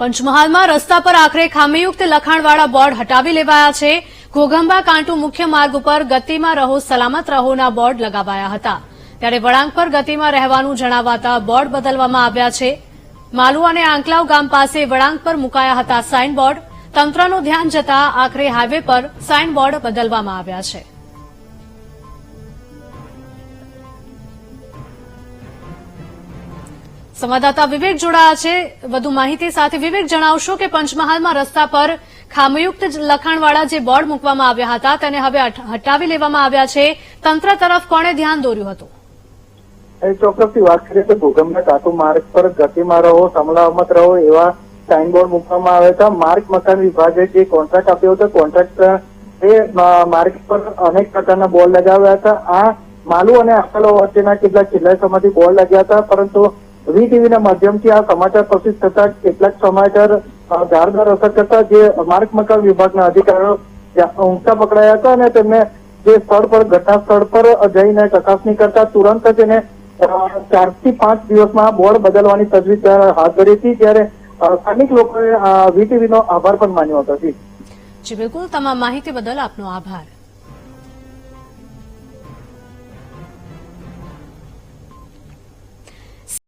પંચમહાલમાં રસ્તા પર આખરે ખામીયુક્ત લખાણવાળા બોર્ડ હટાવી લેવાયા છે. ઘોઘંબા કાંટુ મુખ્ય માર્ગ ઉપર ગતિમાં રહો, સલામત રહોના બોર્ડ લગાવાયા હતા. ત્યારે વળાંક પર ગતિમાં રહેવાનું જણાવાતા બોર્ડ બદલવામાં આવ્યા છે. માલુ અને આંકલાવ ગામ પાસે વળાંક પર મુકાયા હતા સાઇન બોર્ડ તંત્રનું ધ્યાન જતા આખરે હાઇવે પર સાઇન બોર્ડ બદલવામાં આવ્યા છે. સંવાદદાતા વિવેક જોડાયા છે. વધુ માહિતી સાથે વિવેક જણાવશો કે પંચમહાલમાં રસ્તા પર ખામીયુક્ત લખાણવાળા જે બોર્ડ મૂકવામાં આવ્યા હતા, તેને હવે હટાવી લેવામાં આવ્યા છે. તંત્ર તરફ કોણે ધ્યાન દોર્યું હતું? ચોક્કસથી વાત કરીએ તો ભૂગમના કાટુ માર્ગ પર ગતિમાં રહો સલામત રહો એવા સાઇનબોર્ડ મૂકવામાં આવ્યા હતા માર્ગ મકાન વિભાગે જે કોન્ટ્રાક્ટ આપ્યો હતો કોન્ટ્રાક્ટ એ માર્ગ પર અનેક પ્રકારના બોર્ડ લગાવ્યા હતા. આ માલુ અને આકલો વચ્ચેના કેટલાક છેલ્લા સમયથી બોર્ડ લગ્યા હતા, પરંતુ ના માધ્યમથી આ સમાચાર પ્રસિદ્ધ થતા કેટલાક સમાચાર ધારદાર અસર કરતા જે માર્ગ મકાન વિભાગના અધિકારીઓ ઊંચા પકડાયા હતા અને તેમને જે સ્થળ પર ઘટના સ્થળ પર જઈને ચકાસણી કરતા તુરંત જ એને ચારથી પાંચ દિવસમાં બોર્ડ બદલવાની તજવીજ હાથ ધરી હતી, ત્યારે સ્થાનિક લોકોએ વીટીવીનો આભાર પણ માન્યો હતો. જી, બિલકુલ. તમામ માહિતી બદલ આપનો આભાર.